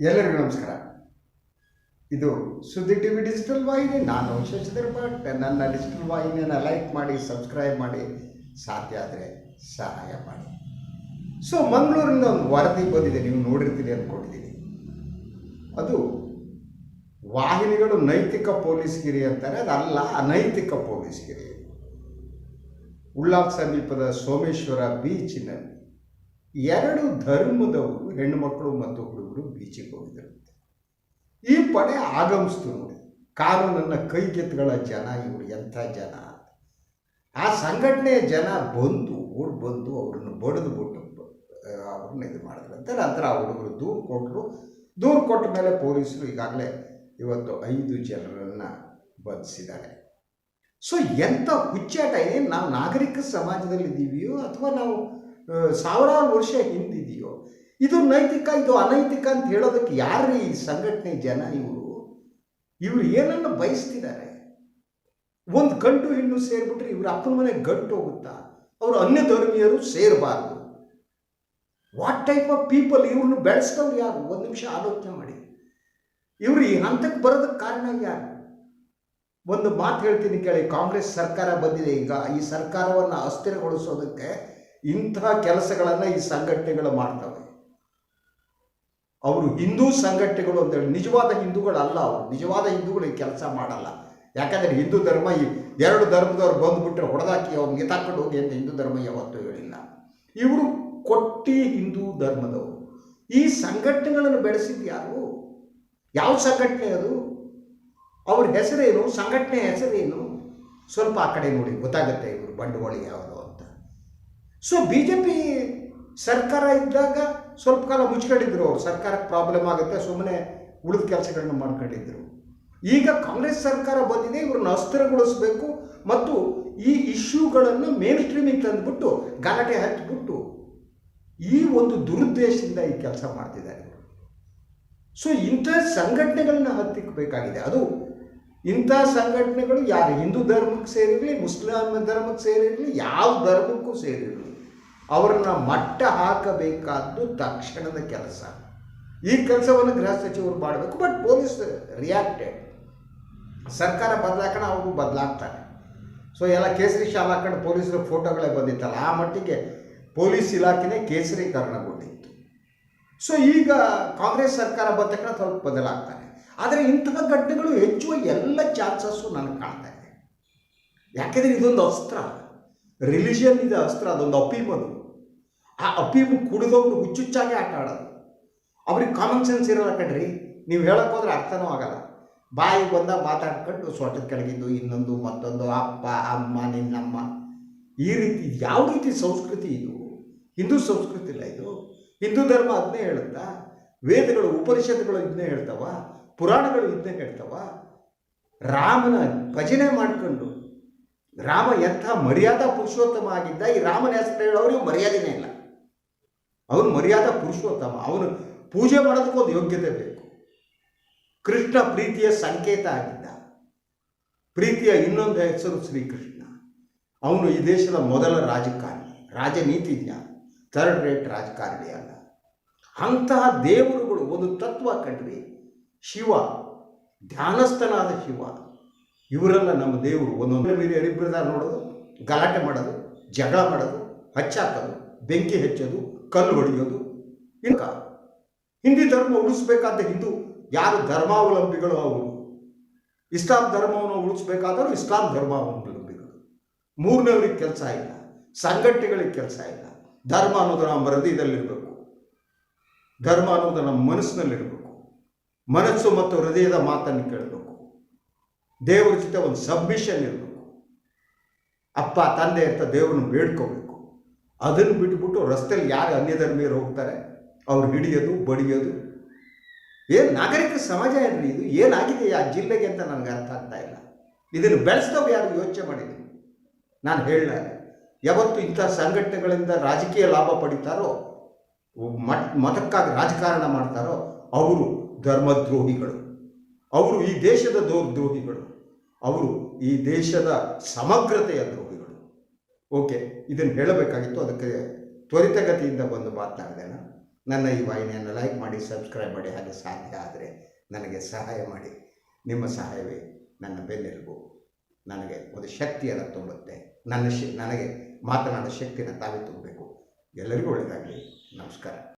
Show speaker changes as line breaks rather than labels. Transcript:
ಎಲ್ಲರಿಗೂ ನಮಸ್ಕಾರ. ಇದು ಸುದ್ದಿ ಟಿ ವಿ ಡಿಜಿಟಲ್ ವಾಹಿನಿ. ನಾನು ಶಶಿಧರ್ ಭಟ್ ನನ್ನ ಡಿಜಿಟಲ್ ವಾಹಿನಿಯನ್ನು ಲೈಕ್ ಮಾಡಿ ಸಬ್ಸ್ಕ್ರೈಬ್ ಮಾಡಿ, ಸಾಧ್ಯ ಆದರೆ ಸಹಾಯ ಮಾಡಿ. ಸೊ ಮಂಗಳೂರಿಂದ ಒಂದು ವರದಿ ಬಂದಿದೆ. ನೀವು ನೋಡಿರ್ತೀರಿ ಅಂದ್ಕೊಂಡಿದ್ದೀನಿ ಅದು ವಾಹಿನಿಗಳು ನೈತಿಕ ಪೊಲೀಸ್ಗಿರಿ ಅಂತಾರೆ. ಅದಲ್ಲ, ಅನೈತಿಕ ಪೊಲೀಸ್ಗಿರಿ. ಉಳ್ಳಾಲ್ ಸಮೀಪದ ಸೋಮೇಶ್ವರ ಬೀಚಿನಲ್ಲಿ ಎರಡು ಧರ್ಮದವರು ಹೆಣ್ಣುಮಕ್ಕಳು ಮತ್ತು ಹುಡುಗರು ಬೀಚಿಗೆ ಹೋಗಿದ್ರಂತೆ ಈ ಪಡೆ ಆಗಮಿಸ್ತು ನೋಡಿ. ಕಾನೂನನ್ನು ಕೈಗೆತ್ತುಗಳ ಜನ, ಇವರು ಎಂಥ ಜನ ಆ ಸಂಘಟನೆಯ ಜನ ಬಂದು, ಓಡ್ ಬಂದು ಅವ್ರನ್ನ ಬಡಿದು ಬಿಟ್ಟು ಅವ್ರನ್ನ ಇದು ಮಾಡಿದ್ರಂತೆ ನಂತರ ಆ ಹುಡುಗರು ದೂರು ಕೊಟ್ಟರು ದೂರು ಕೊಟ್ಟ ಮೇಲೆ ಪೊಲೀಸರು ಈಗಾಗಲೇ ಇವತ್ತು ಐದು ಜನರನ್ನು ಬಂಧಿಸಿದ್ದಾರೆ. ಸೊ ಎಂಥ ಹುಚ್ಚಾಟ, ಏನು ನಾವು ನಾಗರಿಕ ಸಮಾಜದಲ್ಲಿ ಇದ್ದೀವಿಯೋ ಅಥವಾ ನಾವು ಸಾವಿರಾರು ವರ್ಷ ಹಿಂದಿದೆಯೋ ಇದು ನೈತಿಕ, ಇದು ಅನೈತಿಕ ಅಂತ ಹೇಳೋದಕ್ಕೆ ಯಾರು ಈ ಸಂಘಟನೆ ಜನ ಇವರು? ಇವರು ಏನನ್ನು ಬಯಸ್ತಿದ್ದಾರೆ? ಒಂದು ಗಂಟು ಹೆಣ್ಣು ಸೇರಿಬಿಟ್ರೆ ಇವ್ರ ಅಪ್ಪನ ಮನೆಗೆ ಗಂಟು ಹೋಗುತ್ತಾ? ಅವರು ಅನ್ಯ ಧರ್ಮೀಯರು ಸೇರಬಾರ್ದು. ವಾಟ್ ಟೈಪ್ ಆಫ್ ಪೀಪಲ್ ಇವ್ರನ್ನ ಬೆಳೆಸ್ದವ್ರು ಯಾರು? ಒಂದು ನಿಮಿಷ ಆಲೋಚನೆ ಮಾಡಿ. ಇವರು ಈ ಹಂತಕ್ಕೆ ಬರೋದಕ್ಕೆ ಕಾರಣ ಯಾರು? ಒಂದು ಮಾತು ಹೇಳ್ತೀನಿ ಕೇಳಿ, ಕಾಂಗ್ರೆಸ್ ಸರ್ಕಾರ ಬಂದಿದೆ ಈಗ. ಈ ಸರ್ಕಾರವನ್ನು ಅಸ್ಥಿರಗೊಳಿಸೋದಕ್ಕೆ ಇಂತಹ ಕೆಲಸಗಳನ್ನು ಈ ಸಂಘಟನೆಗಳು ಮಾಡ್ತವೆ. ಅವರು ಹಿಂದೂ ಸಂಘಟನೆಗಳು ಅಂತೇಳಿ ನಿಜವಾದ ಹಿಂದೂಗಳಲ್ಲ ಅವರು. ನಿಜವಾದ ಹಿಂದೂಗಳು ಈ ಕೆಲಸ ಮಾಡಲ್ಲ. ಯಾಕಂದರೆ ಹಿಂದೂ ಧರ್ಮ ಈ ಎರಡು ಧರ್ಮದವ್ರು ಬಂದುಬಿಟ್ರೆ ಹೊಡೆದಾಕಿ ಅವ್ರು ಗಿತಾಕೊಂಡು ಹೋಗಿ ಅಂತ ಹಿಂದೂ ಧರ್ಮ ಯಾವತ್ತೂ ಹೇಳಿಲ್ಲ. ಇವರು ಕೊಟ್ಟಿ ಹಿಂದೂ ಧರ್ಮದವರು. ಈ ಸಂಘಟನೆಗಳನ್ನು ಬೆಳೆಸಿದ್ದು ಯಾರು? ಯಾವ ಸಂಘಟನೆ ಅದು? ಅವ್ರ ಹೆಸರೇನು? ಸಂಘಟನೆ ಹೆಸರೇನು? ಸ್ವಲ್ಪ ಆ ಕಡೆ ನೋಡಿ, ಗೊತ್ತಾಗುತ್ತೆ ಇವರು ಬಂಡವಾಳ ಯಾವುದು ಸೊ ಬಿ ಜೆ ಪಿ ಸರ್ಕಾರ ಇದ್ದಾಗ ಸ್ವಲ್ಪ ಕಾಲ ಮುಚ್ಕೊಂಡಿದ್ರು ಅವರು. ಸರ್ಕಾರಕ್ಕೆ ಪ್ರಾಬ್ಲಮ್ ಆಗುತ್ತೆ ಸುಮ್ಮನೆ ಉಳಿದ ಕೆಲಸಗಳನ್ನ ಮಾಡ್ಕೊಂಡಿದ್ರು. ಈಗ ಕಾಂಗ್ರೆಸ್ ಸರ್ಕಾರ ಬಂದಿದೆ, ಇವ್ರನ್ನ ಅಸ್ಥಿರಗೊಳಿಸಬೇಕು ಮತ್ತು ಈ ಇಶ್ಯೂಗಳನ್ನು ಮೇನ್ ಸ್ಟ್ರೀಮಿಗೆ ತಂದುಬಿಟ್ಟು ಗಲಾಟೆ ಹಚ್ಚಿಬಿಟ್ಟು ಈ ಒಂದು ದುರುದ್ದೇಶದಿಂದ ಈ ಕೆಲಸ ಮಾಡ್ತಿದ್ದಾರೆ ಸೊ ಇಂಥ ಸಂಘಟನೆಗಳನ್ನ ಹತ್ತಿಕ್ಕಬೇಕಾಗಿದೆ ಅದು ಇಂಥ ಸಂಘಟನೆಗಳು ಯಾರು ಹಿಂದೂ ಧರ್ಮಕ್ಕೆ ಸೇರಿರಲಿ, ಮುಸ್ಲಿಂ ಧರ್ಮಕ್ಕೆ ಸೇರಿರಲಿ, ಯಾವ ಧರ್ಮಕ್ಕೂ ಸೇರಿರಲಿ. ಅವರನ್ನ ಮಟ್ಟ ಹಾಕಬೇಕಾದ್ದು ತಕ್ಷಣದ ಕೆಲಸ. ಈ ಕೆಲಸವನ್ನು ಗೃಹ ಸಚಿವರು ಮಾಡಬೇಕು ಬಟ್ ಪೊಲೀಸ್ ರಿಯಾಕ್ಟೆಡ್ ಸರ್ಕಾರ ಬದಲಾಕಣ ಅವರು ಬದಲಾಗ್ತಾರೆ. ಸೊ ಎಲ್ಲ ಕೇಸರಿ ಶಾಲ್ ಹಾಕೊಂಡು ಪೊಲೀಸರ ಫೋಟೋಗಳೇ ಬಂದಿತ್ತಲ್ಲ, ಆ ಮಟ್ಟಿಗೆ ಪೊಲೀಸ್ ಇಲಾಖೆನೇ ಕೇಸರೀಕರಣಗೊಂಡಿತ್ತು. ಸೊ ಈಗ ಕಾಂಗ್ರೆಸ್ ಸರ್ಕಾರ ಬಂದ ತಕ್ಷಣ ಸ್ವಲ್ಪ ಬದಲಾಗ್ತಾರೆ ಆದರೆ ಇಂತಹ ಘಟನೆಗಳು ಹೆಚ್ಚುವ ಎಲ್ಲ ಚಾನ್ಸಸ್ಸು ನನಗೆ ಕಾಣ್ತಾ ಇದೆ. ಯಾಕೆಂದರೆ ಇದೊಂದು ಅಸ್ತ್ರ. ರಿಲಿಜಿಯನ್ ಇದೆ ಅಸ್ತ್ರ, ಅದೊಂದು ಅಪೀಮದು ಆ ಅಪೀಮು ಕುಡಿದವ್ರು ಹುಚ್ಚುಚ್ಚಾಗಿ ಆಟ ಆಡೋದು. ಅವ್ರಿಗೆ ಕಾಮನ್ ಸೆನ್ಸ್ ಇರಲ್ಲ ಕಣ್ರಿ, ನೀವು ಹೇಳಕ್ಕೆ ಹೋದ್ರೆ ಅರ್ಥನೂ ಆಗಲ್ಲ. ಬಾಯಿಗೆ ಬಂದಾಗ ಮಾತಾಡ್ಕೊಂಡು ಸೊಟ್ಟದ ಕೆಳಗಿದ್ದು ಇನ್ನೊಂದು, ಮತ್ತೊಂದು, ಅಪ್ಪ, ಅಮ್ಮ, ನಿನ್ನಮ್ಮ. ಈ ರೀತಿ ಯಾವ ರೀತಿ ಸಂಸ್ಕೃತಿ ಇದು? ಹಿಂದೂ ಸಂಸ್ಕೃತಿ ಇಲ್ಲ ಇದು. ಹಿಂದೂ ಧರ್ಮ ಅದನ್ನೇ ಹೇಳುತ್ತಾ? ವೇದಗಳು, ಉಪನಿಷತ್ತುಗಳು ಇದನ್ನೇ ಹೇಳ್ತಾವ. ಪುರಾಣಗಳು ಇದನ್ನೇ ಹೇಳ್ತಾವ. ರಾಮನ ಭಜನೆ ಮಾಡಿಕೊಂಡು ರಾಮ ಎಂಥ ಮರ್ಯಾದಾ ಪುರುಷೋತ್ತಮ ಆಗಿದ್ದ, ಈ ರಾಮನ ಹೆಸರು ಹೇಳೋರಿಗೆ ಮರ್ಯಾದೆನೇ ಇಲ್ಲ. ಅವನು ಮರ್ಯಾದಾ ಪುರುಷೋತ್ತಮ. ಅವನು ಪೂಜೆ ಮಾಡೋದಕ್ಕೊಂದು ಯೋಗ್ಯತೆ ಬೇಕು. ಕೃಷ್ಣ ಪ್ರೀತಿಯ ಸಂಕೇತ ಆಗಿದ್ದ. ಪ್ರೀತಿಯ ಇನ್ನೊಂದು ಹೆಸರು ಶ್ರೀಕೃಷ್ಣ. ಅವನು ಈ ದೇಶದ ಮೊದಲ ರಾಜಕಾರಣಿ, ರಾಜನೀತಿಜ್ಞ, ಥರ್ಡ್ ರೇಟ್ ರಾಜಕಾರಣಿ ಅಲ್ಲ. ಅಂತಹ ದೇವರುಗಳು ಒಂದು ತತ್ವ ಕಂಡ್ರಿ ಶಿವ, ಧ್ಯಾನಸ್ಥನಾದ ಶಿವ. ಇವರೆಲ್ಲ ನಮ್ಮ ದೇವರು ಒಂದೊಂದು ಮೀರಿ ಅರಿಬ್ರದಾರ ನೋಡೋದು, ಗಲಾಟೆ ಮಾಡೋದು, ಜಗಳ ಮಾಡೋದು, ಹಚ್ಚಾಕೋದು, ಬೆಂಕಿ ಹಚ್ಚೋದು, ಕಲ್ಲು ಹೊಡೆಯೋದು. ಇನ್ಕ ಹಿಂದಿ ಧರ್ಮ ಉಳಿಸ್ಬೇಕಾದ ಹಿಂದೂ ಯಾರು ಧರ್ಮಾವಲಂಬಿಗಳು ಅವರು? ಇಸ್ಲಾಂ ಧರ್ಮವನ್ನು ಉಳಿಸ್ಬೇಕಾದರೂ ಇಸ್ಲಾಂ ಧರ್ಮಾವಲಂಬಿಗಳು. ಮೂರನೇವ್ರಿಗೆ ಕೆಲಸ ಇಲ್ಲ, ಸಂಘಟನೆಗಳಿಗೆ ಕೆಲಸ ಇಲ್ಲ. ಧರ್ಮ ಅನ್ನೋದು ನಮ್ಮ ಹೃದಯದಲ್ಲಿರಬೇಕು. ಧರ್ಮ ಅನ್ನೋದು ನಮ್ಮ ಮನಸ್ಸಿನಲ್ಲಿರಬೇಕು. ಮನಸ್ಸು ಮತ್ತು ಹೃದಯದ ಮಾತನ್ನು ಕೇಳಬೇಕು. ದೇವರ ಜೊತೆ ಒಂದು ಸಬ್ಮಿಷನ್ ಇರಬೇಕು. ಅಪ್ಪ, ತಂದೆ ಅಂತ ದೇವ್ರನ್ನ ಬೇಡ್ಕೋಬೇಕು. ಅದನ್ನು ಬಿಟ್ಬಿಟ್ಟು ರಸ್ತೆಯಲ್ಲಿ ಯಾರು ಅನ್ಯಧರ್ಮೀಯರು ಹೋಗ್ತಾರೆ, ಅವ್ರು ಹಿಡಿಯೋದು, ಬಡಿಯೋದು. ಏನು ನಾಗರಿಕ ಸಮಾಜ ಏನ್ರಿ ಇದು? ಏನಾಗಿದೆ ಆ ಜಿಲ್ಲೆಗೆ ಅಂತ ನನಗೆ ಅರ್ಥ ಆಗ್ತಾ ಇಲ್ಲ. ಇದನ್ನು ಬೆಳೆಸಿದವ್ರು ಯಾರು ಯೋಚನೆ ಮಾಡಿದ್ದೀನಿ ನಾನು ಹೇಳಲಾರೆ ಯಾವತ್ತು ಇಂಥ ಸಂಘಟನೆಗಳಿಂದ ರಾಜಕೀಯ ಲಾಭ ಪಡಿತಾರೋ ಮಟ್ ಮತಕ್ಕಾಗಿ ರಾಜಕಾರಣ ಮಾಡ್ತಾರೋ, ಅವರು ಧರ್ಮದ್ರೋಹಿಗಳು. ಅವರು ಈ ದೇಶದ ದ್ರೋಹಿಗಳು. ಅವರು ಈ ದೇಶದ ಸಮಗ್ರತೆಯ ದ್ರೋಹಿಗಳು. ಓಕೆ, ಇದನ್ನು ಹೇಳಬೇಕಾಗಿತ್ತು. ಅದಕ್ಕೆ ತ್ವರಿತಗತಿಯಿಂದ ಬಂದು ಮಾತನಾಡಿದೆನ? ನಾನು ನನ್ನ ಈ ವಾಹಿನಿಯನ್ನು ಲೈಕ್ ಮಾಡಿ, ಸಬ್ಸ್ಕ್ರೈಬ್ ಮಾಡಿ, ಹಾಗೆ ಸಾಧ್ಯ ಆದರೆ ನನಗೆ ಸಹಾಯ ಮಾಡಿ. ನಿಮ್ಮ ಸಹಾಯವೇ ನನ್ನ ಬೆನ್ನೆಲುಬು. ನನಗೆ ಒಂದು ಶಕ್ತಿಯನ್ನು ತುಂಬುತ್ತೆ ನನ್ನ ಶಿ, ನನಗೆ ಮಾತನಾಡೋ ಶಕ್ತಿನ ತಾವೇ ತುಂಬಬೇಕು ಎಲ್ಲರಿಗೂ ಒಳ್ಳೆಯದಾಗಲಿ. ನಮಸ್ಕಾರ.